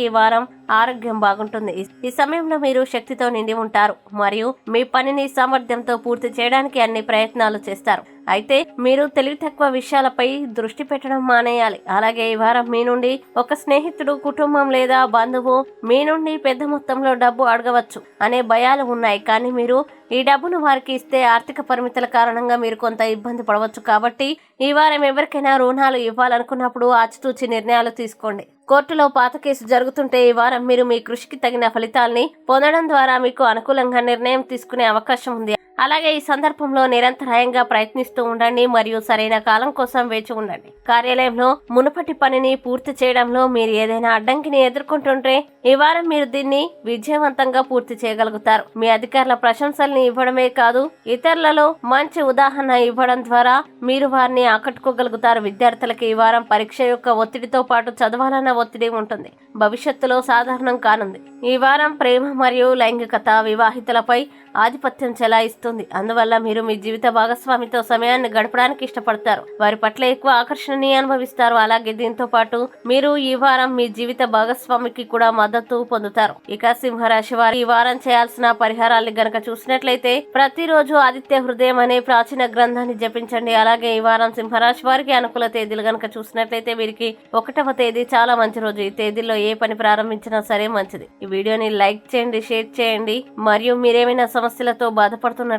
ఈ వారం ఆరోగ్యం బాగుంటుంది. ఈ- సమయంలో మీరు శక్తితో నిండి ఉంటారు. మరియు మీ పనిని సామర్థ్యంతో పూర్తి చేయడానికి అన్ని ప్రయత్నాలు చేస్తారు. అయితే మీరు తెలివి తక్కువ విషయాలపై దృష్టి పెట్టడం మానేయాలి. అలాగే ఈ వారం మీ నుండి ఒక స్నేహితుడు కుటుంబం లేదా బంధువు మీ నుండి పెద్ద మొత్తంలో డబ్బు అడగవచ్చు అనే భయాలు ఉన్నాయి. కానీ మీరు ఈ డబ్బును వారికి ఇస్తే ఆర్థిక పరిమితుల కారణంగా మీరు కొంత ఇబ్బంది పడవచ్చు. కాబట్టి ఈ వారం ఎవరికైనా రుణాలు ఇవ్వాలనుకున్నప్పుడు ఆచితూచి నిర్ణయాలు తీసుకోండి. కోర్టులో పాత కేసు జరుగుతుంటే ఈ వారం మీరు మీ కృషికి తగిన ఫలితాల్ని పొందడం ద్వారా మీకు అనుకూలంగా నిర్ణయం తీసుకునే అవకాశం ఉంది. అలాగే ఈ సందర్భంలో నిరంతరాయంగా ప్రయత్నిస్తూ ఉండండి మరియు సరైన కాలం కోసం వేచి ఉండండి. కార్యాలయంలో మునుపటి పనిని పూర్తి చేయడంలో మీరు ఏదైనా అడ్డంకిని ఎదుర్కొంటుంటే ఈ వారం మీరు దీన్ని విజయవంతంగా పూర్తి చేయగలుగుతారు. మీ అధికారుల ప్రశంసల్ని ఇవ్వడమే కాదు ఇతరులలో మంచి ఉదాహరణ ఇవ్వడం ద్వారా మీరు వారిని ఆకట్టుకోగలుగుతారు. విద్యార్థులకు ఈ వారం పరీక్ష యొక్క ఒత్తిడితో పాటు చదవాలన్న ఒత్తిడి ఉంటుంది. భవిష్యత్తులో సాధారణం కానుంది. ఈ వారం ప్రేమ మరియు లైంగికత వివాహితులపై ఆధిపత్యం చెలాయిస్తూ వస్తుంది అందువల్ల మీరు మీ జీవిత భాగస్వామితో సమయాన్ని గడపడానికి ఇష్టపడతారు. వారి పట్ల ఎక్కువ ఆకర్షణని అనుభవిస్తారు. అలాగే దీంతో పాటు మీరు ఈ వారం మీ జీవిత భాగస్వామికి కూడా మద్దతు పొందుతారు. ఇక సింహరాశి వారు ఈ వారం చేయాల్సిన పరిహారాలు గనక చూసినట్లయితే ప్రతిరోజు ఆదిత్య హృదయం అనే ప్రాచీన గ్రంథాన్ని జపించండి. అలాగే ఈ వారం సింహరాశి వారికి అనుకూల తేదీలు గనక చూసినట్లయితే వీరికి ఒకటవ తేదీ చాలా మంచి రోజు. ఈ తేదీలో ఏ పని ప్రారంభించినా సరే మంచిది. ఈ వీడియోని లైక్ చేయండి షేర్ చేయండి. మరియు మీరేమైనా సమస్యలతో బాధపడుతున్నట్లయితే